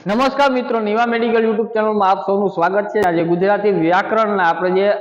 નમસ્કાર મિત્રો, Niva medical YouTube ચેનલમાં આપ સૌનું સ્વાગત છે. આજે ગુજરાતી વ્યાકરણના આપણે જે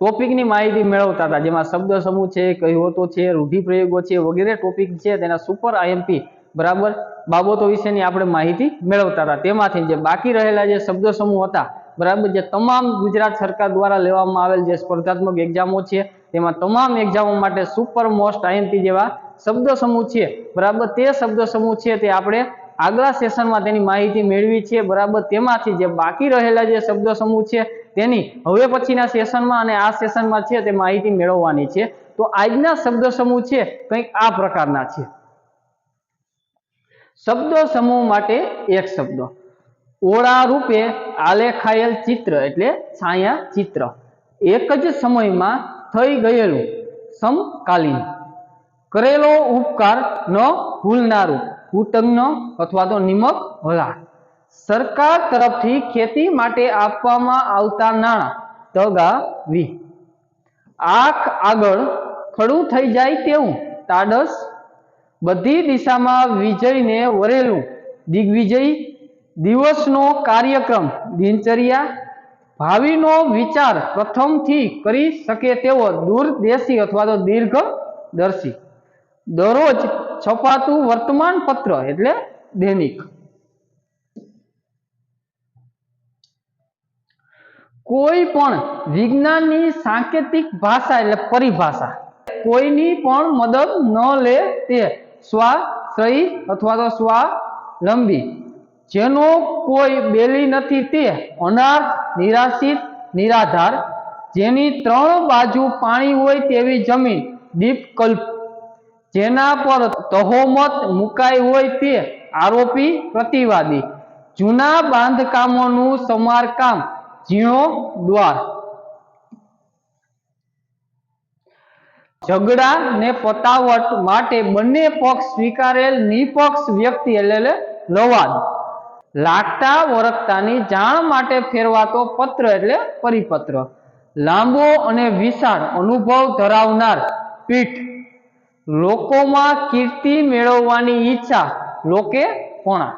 ટોપિકની માહિતી મેળવતા હતા, જેમાં શબ્દ સમૂહ છે, કહેવતો છે, રૂઢિપ્રયોગો છે વગેરે ટોપિક છે, તેના સુપર આઈએમપી બરાબર બાબતો વિશેની આપણે માહિતી મેળવતા હતા. તેમાંથી જે બાકી રહેલા જે શબ્દ સમૂહ હતા, બરાબર, જે તમામ ગુજરાત સરકાર દ્વારા લેવામાં આવેલ જે સ્પર્ધાત્મક એક્ઝામો છે, તેમાં તમામ એક્ઝામો માટે સુપર મોસ્ટ આઈએમપી જેવા શબ્દ સમૂહ છે. બરાબર, તે શબ્દ સમૂહ છે, તે આપણે આગલા સેશનમાં તેની માહિતી મેળવી છે. બરાબર, તેમાંથી જે બાકી રહેલા જે શબ્દ સમૂહ છે, તેની હવે પછીના સેશનમાં અને આ સેશનમાં છે તે માહિતી મેળવવાની છે. તો આજના શબ્દ સમૂહ છે, કંઈક આ પ્રકારના છે. શબ્દ સમૂહ માટે એક શબ્દ. ઓળા રૂપે આલેખાયેલ ચિત્ર એટલે છાયા ચિત્ર. એક જ સમયમાં થઈ ગયેલું સમકાલીન. કરેલો ઉપકાર ન ભૂલનારું. કુટંગનો અથવા તો નિમક હલાળ સરકાર તરફથી ખેતી માટે આપવામાં આવતા નાણાં તગાવી આંખ આગળ ખડું થઈ જાય તેવું, તાડસ. બધી દિશામાં વિજયને વરેલું દિગ્વિજય, દિવસનો કાર્યક્રમ, દિનચર્યા. ભાવિનો વિચાર પ્રથમથી કરી શકે તેવો દૂરદેશી અથવા તો દીર્ઘદર્શી. દરરોજ છપાતું વર્તમાન પત્ર એટલે દૈનિક. કોઈ પણ વિજ્ઞાનની સાંકેતિક ભાષા એટલે પરિભાષા. કોઈની પણ મદદ ન લે તે સ્વાશ્રયી અથવા તો સ્વાલંબી જેનો કોઈ બેલી નથી તે અનાથ, નિરાશિત, નિરાધાર. જેની ત્રણ બાજુ પાણી હોય તેવી જમીન, દીપકલ્પ. જેના પર તહોમત મુકાઈ હોય તે આરોપી પ્રતિવાદી. જૂના બાંધકામોનું સમારકામ, ઝીણો દ્વાર. ઝઘડા ને પતાવટ માટે બંને પક્ષ સ્વીકારેલ નિપક્ષ વ્યક્તિ એટલે લવાદ લાગતા વરખતાની જાણ માટે ફેરવાતો પત્ર એટલે પરિપત્ર. લાંબો અને વિશાળ અનુભવ ધરાવનાર પીઠ. લોકોમાં કીર્તિ મેળવવાની ઈચ્છા, લોકે કોણા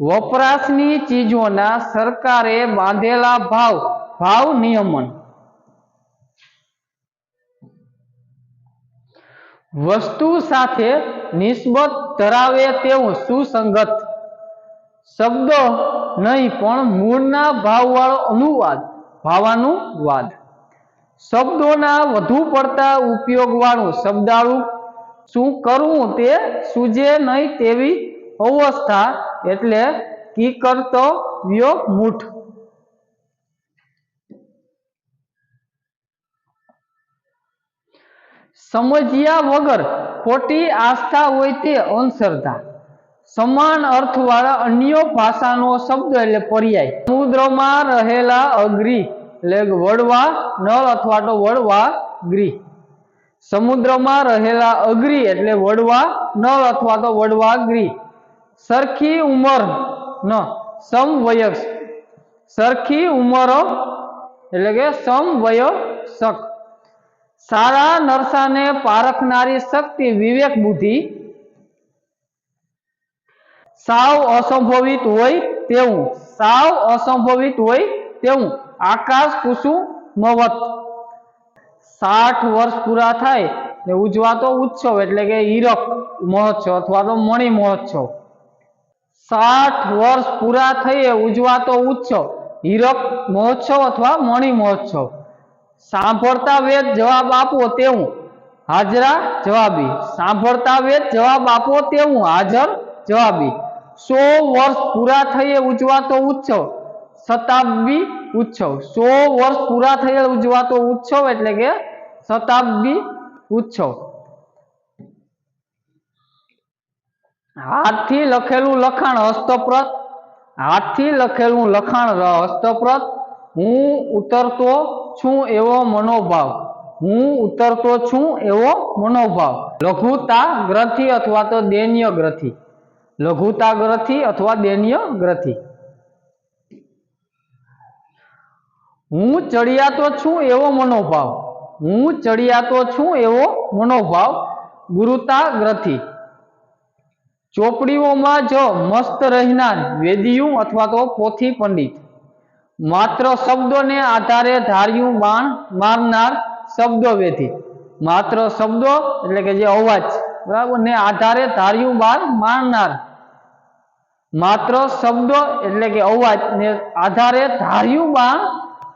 વપરાશની ચીજોના સરકારે બાંધેલા ભાવ ભાવ નિયમન. વસ્તુ સાથે નિસ્બત ધરાવે તેવું સુસંગત. શબ્દો નહીં, પણ મૂળના ભાવવાળો અનુવાદ, ભાવાનુવાદ. શબ્દોના વધુ પડતા ઉપયોગવાળું શબ્દાળું શું કરવું તે સૂજે નહીં તેવી અવસ્થા એટલે કિકર્તવ્ય મૂઠ. સમજ્યા વગર ખોટી આસ્થા હોય તે અંધશ્રદ્ધા સમાન અર્થવાળા અન્ય ભાષાનો શબ્દ એટલે પર્યાય. સમુદ્રમાં રહેલા અગ્રી એટલે વડવા, નળ અથવા તો વડવા ગ્રી. સમુદ્રમાં રહેલા અગ્રી એટલે વડવા, નળ અથવા તો વડવા ગ્રી સરખી ઉંમર, ન, સમવયસ્ક. સરખી ઉંમર, એટલે કે સમવયસ્ક. સારા નરસાને પારખનારી શક્તિ વિવેક બુદ્ધિ. સાવ અસંભવિત હોય તેવું. સાવ અસંભવિત હોય તેવું. આકાશ કુસુમવત સાઠ વર્ષ પૂરા થાય ને ઉજવાતો ઉત્સવ એટલે કે હીરક મહોત્સવ અથવા તો મણિ મહોત્સવ. સાઠ વર્ષ પૂરા થઈએ ઉજવાતો ઉત્સવ, હીરક મહોત્સવ અથવા મણિ મહોત્સવ. સાંભળતા વેદ જવાબ આપો તેવું. હાજરા જવાબી. સાંભળતા વેદ જવાબ આપો તેવું. હાજર જવાબી. સો વર્ષ પૂરા થઈએ ઉજવાતો ઉત્સવ. શતાબ્દી ઉત્સવ. સો વર્ષ પૂરા થયેલ ઉજવાતો ઉત્સવ એટલે કે શતાબ્દી ઉત્સવ. હાથથી લખેલું લખાણ હસ્તપ્રત હાથથી લખેલું લખાણ હસ્તપ્રત હું ઉતરતો છું એવો મનોભાવ. હું ઉતરતો છું એવો મનોભાવ. લઘુતા ગ્રથિ અથવા તો દૈન્ય ગ્રથિ. લઘુતા ગ્રથિ અથવા દૈન્ય ગ્રથિ. હું ચડિયાતો છું એવો મનોભાવ. હું ચડિયાતો છું એવો મનોભાવ. ગુરુતા ગ્રથિ. ચોપડીઓમાં જો મસ્ત રહેનાર વેદિયું અથવા તો પોથી પંડિત. માત્ર શબ્દોને આધારે ધાર્યું બાણ મારનાર શબ્દો વેધી માત્ર શબ્દો એટલે કે જે અવાજ, બરાબર, ને આધારે ધાર્યું બાણ મારનાર માત્ર શબ્દો એટલે કે અવાજ ને આધારે ધાર્યું બાણ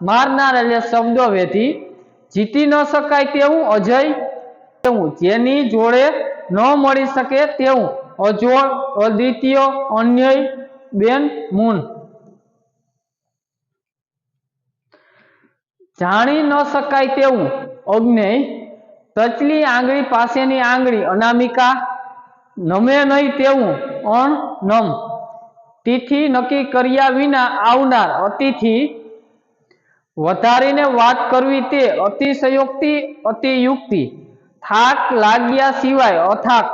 મારનાર એટલે શબ્દો વેધી. જીતી ન શકાય તેવું, અજય તેવું. જેની જોડે ન મળી શકે તેવું. અજોડ અદ્વિતીય અન્યય, બેન, મૂન. જાણી ન શકાય તેવું. અગ્નેય તચલી આંગળી પાસેની આંગળી. અનામિકા નમે નહીં તેવું. અણ, નમ. તિથિ નક્કી કર્યા વિના આવનાર અતિથિ વધારીને વાત કરવી તે અતિશયોક્તિ, અતિયુક્તિ. થાક લાગ્યા સિવાય અથાક.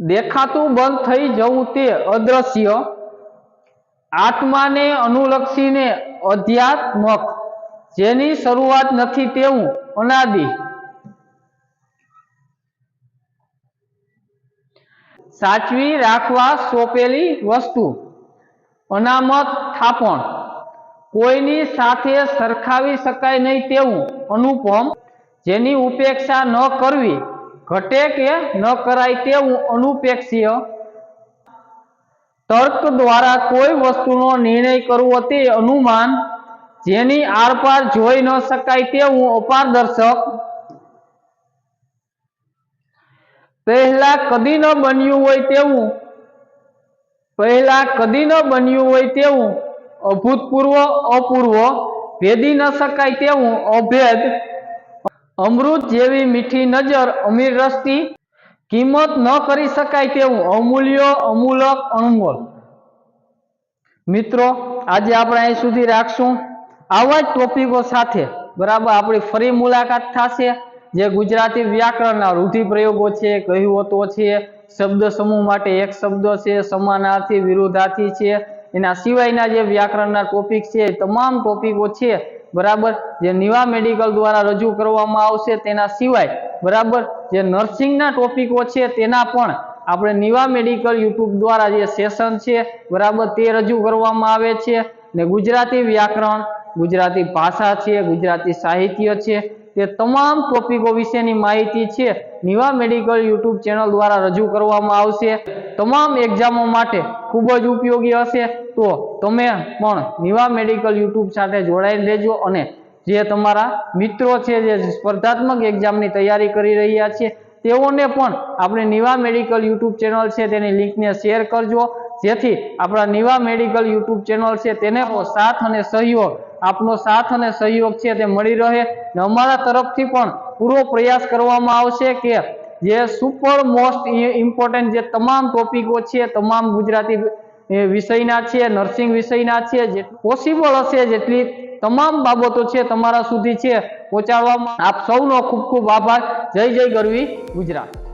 દેખાતું બંધ થઈ જવું તે અદ્રશ્ય. આત્માને અનુલક્ષીને અધ્યાત્મક, જેની શરૂઆત નથી તેવું, અનાદિ. સાચવી રાખવા સોંપેલી વસ્તુ. અનામત થાપણ. કોઈની સાથે સરખાવી શકાય નહીં તેવું અનુપમ જેની ઉપેક્ષા ન કરવી ઘટે કે ન કરાય તેવું અનુપેક્ષીય. તર્ક દ્વારા કોઈ વસ્તુનો નિર્ણય કરવો તે અનુમાન જેની આરપાર જોઈ ન શકાય તેવું અપારદર્શક. પહેલા કદી ન બન્યું હોય તેવું પહેલા કદી ન બન્યું હોય તેવું અભૂતપૂર્વ, અપૂર્વ, ભેદી ન શકાય તેવું અભેદ. અમૃત જેવી મીઠી નજર અમીર રસ્તી કિંમત ન કરી શકાય તેવું અમૂલ્ય, અમૂલક અણમોલ મિત્રો, આજે આપણે અહીં સુધી રાખશું. આવા જ ટોપિકો સાથે બરાબર આપણી ફરી મુલાકાત થશે. જે ગુજરાતી વ્યાકરણના રૂઢિપ્રયોગો છે, કહેવતો છે, શબ્દ સમૂહ માટે એક શબ્દ છે, સમાનાર્થી વિરુદ્ધાર્થી છે. એના સિવાયના જે વ્યાકરણના ટોપિક છે તમામ ટોપિકો છે, બરાબર? જે નિવા મેડિકલ દ્વારા રજૂ કરવામાં આવશે, તેના સિવાય, બરાબર? જે નર્સિંગના ટોપિકો છે, તેના પણ આપણે નિવા મેડિકલ યુટ્યુબ દ્વારા જે સેશન છે, બરાબર? તે રજૂ કરવામાં આવે છે. ને ગુજરાતી વ્યાકરણ, ગુજરાતી ભાષા છે, ગુજરાતી સાહિત્ય છે તે તમામ ટોપિકો વિશેની માહિતી છે. નિવા મેડિકલ યુટ્યુબ ચેનલ દ્વારા રજૂ કરવામાં આવશે. તમામ એક્ઝામો માટે ખૂબ જ ઉપયોગી હશે. તો તમે પણ નિવા મેડિકલ યુટ્યુબ સાથે જોડાઈ લેજો અને જે તમારા મિત્રો છે જે સ્પર્ધાત્મક એક્ઝામની તૈયારી કરી રહ્યા છે, તેઓને પણ આપણે નિવા મેડિકલ યુટ્યુબ ચેનલ છે તેની લિંકને શેર કરજો. જેથી આપણા નિવા મેડિકલ યુટ્યુબ ચેનલ છે તેને સાથ અને સહયોગ આપનો સાથ અને સહયોગ છે તે મળી રહે અમારા તરફથી પણ પૂરો પ્રયાસ કરવામાં આવશે કે જે સુપર મોસ્ટ ઇમ્પોર્ટન્ટ જે તમામ ટોપિકો છે, તમામ ગુજરાતી વિષયના છે નર્સિંગ વિષયના છે, જે પોસિબલ હશે જેટલી તમામ બાબતો છે તમારા સુધી છે પહોંચાડવામાં. આપ સૌનો ખૂબ ખૂબ આભાર. જય જય ગરવી ગુજરાત.